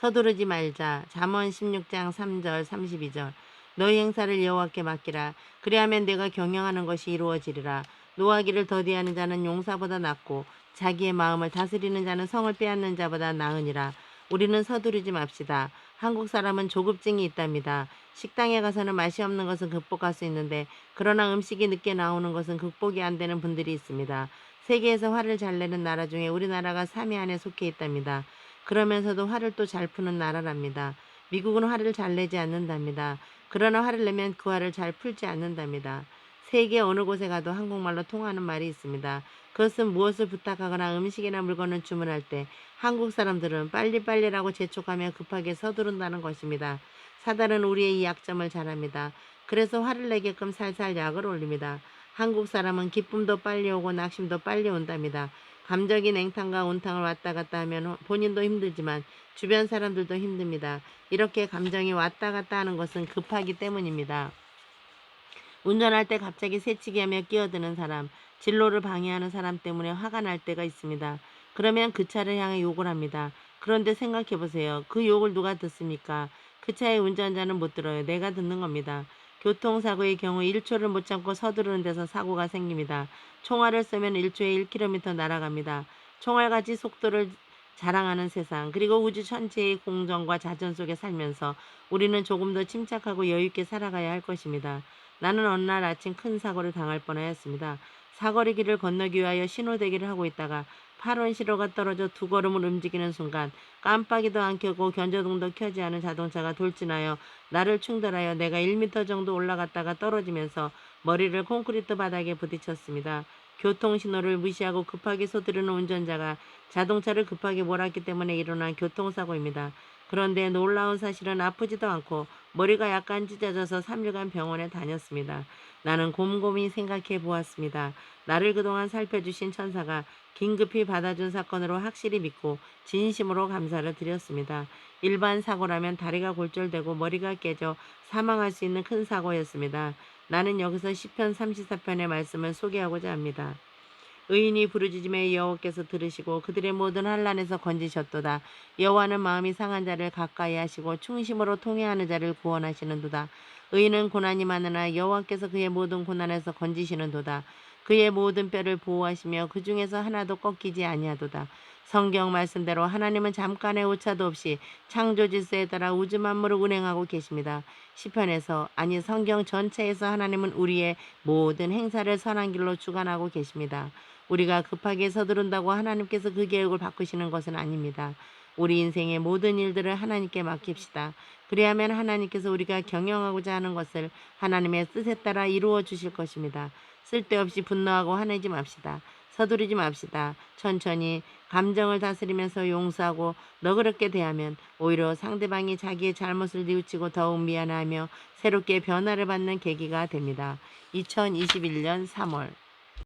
서두르지 말자. 잠언 16장 3절 32절. 너희 행사를 여호와께 맡기라. 그리하면 내가 경영하는 것이 이루어지리라. 노하기를 더디하는 자는 용사보다 낫고 자기의 마음을 다스리는 자는 성을 빼앗는 자보다 나으니라. 우리는 서두르지 맙시다. 한국 사람은 조급증이 있답니다. 식당에 가서는 맛이 없는 것은 극복할 수 있는데 그러나 음식이 늦게 나오는 것은 극복이 안 되는 분들이 있습니다. 세계에서 화를 잘 내는 나라 중에 우리나라가 3위 안에 속해 있답니다. 그러면서도 화를 또 잘 푸는 나라랍니다. 미국은 화를 잘 내지 않는답니다. 그러나 화를 내면 그 화를 잘 풀지 않는답니다. 세계 어느 곳에 가도 한국말로 통하는 말이 있습니다. 그것은 무엇을 부탁하거나 음식이나 물건을 주문할 때 한국 사람들은 빨리빨리라고 재촉하며 급하게 서두른다는 것입니다. 사달은 우리의 이 약점을 잘 압니다. 그래서 화를 내게끔 살살 약을 올립니다. 한국 사람은 기쁨도 빨리 오고 낙심도 빨리 온답니다. 감정이 냉탕과 온탕을 왔다 갔다 하면 본인도 힘들지만 주변 사람들도 힘듭니다. 이렇게 감정이 왔다 갔다 하는 것은 급하기 때문입니다. 운전할 때 갑자기 새치기 하며 끼어드는 사람, 진로를 방해하는 사람 때문에 화가 날 때가 있습니다. 그러면 그 차를 향해 욕을 합니다. 그런데 생각해 보세요. 그 욕을 누가 듣습니까? 그 차의 운전자는 못 들어요. 내가 듣는 겁니다. 교통사고의 경우 1초를 못 참고 서두르는 데서 사고가 생깁니다. 총알을 쏘면 1초에 1km 날아갑니다. 총알같이 속도를 자랑하는 세상, 그리고 우주 전체의 공정과 자전 속에 살면서 우리는 조금 더 침착하고 여유있게 살아가야 할 것입니다. 나는 어느 날 아침 큰 사고를 당할 뻔하였습니다. 사거리 길을 건너기 위하여 신호대기를 하고 있다가 8원 시로가 떨어져 두 걸음을 움직이는 순간 깜빡이도 안 켜고 견조등도 켜지 않은 자동차가 돌진하여 나를 충돌하여 내가 1m 정도 올라갔다가 떨어지면서 머리를 콘크리트 바닥에 부딪혔습니다. 교통신호를 무시하고 급하게 서두르는 운전자가 자동차를 급하게 몰았기 때문에 일어난 교통사고입니다. 그런데 놀라운 사실은 아프지도 않고 머리가 약간 찢어져서 3일간 병원에 다녔습니다. 나는 곰곰이 생각해 보았습니다. 나를 그동안 살펴주신 천사가 긴급히 받아준 사건으로 확실히 믿고 진심으로 감사를 드렸습니다. 일반 사고라면 다리가 골절되고 머리가 깨져 사망할 수 있는 큰 사고였습니다. 나는 여기서 시편 34편의 말씀을 소개하고자 합니다. 의인이 부르짖음에 여호와께서 들으시고 그들의 모든 환란에서 건지셨도다. 여호와는 마음이 상한 자를 가까이 하시고 충심으로 통회하는 자를 구원하시는도다. 의인은 고난이 많으나 여호와께서 그의 모든 고난에서 건지시는도다. 그의 모든 뼈를 보호하시며 그 중에서 하나도 꺾이지 아니하도다. 성경 말씀대로 하나님은 잠깐의 오차도 없이 창조 질서에 따라 우주 만물을 운행하고 계십니다. 시편에서 아니 성경 전체에서 하나님은 우리의 모든 행사를 선한 길로 주관하고 계십니다. 우리가 급하게 서두른다고 하나님께서 그 계획을 바꾸시는 것은 아닙니다. 우리 인생의 모든 일들을 하나님께 맡깁시다. 그리하면 하나님께서 우리가 경영하고자 하는 것을 하나님의 뜻에 따라 이루어 주실 것입니다. 쓸데없이 분노하고 화내지 맙시다. 서두르지 맙시다. 천천히 감정을 다스리면서 용서하고 너그럽게 대하면 오히려 상대방이 자기의 잘못을 뉘우치고 더욱 미안하며 새롭게 변화를 받는 계기가 됩니다. 2021년 3월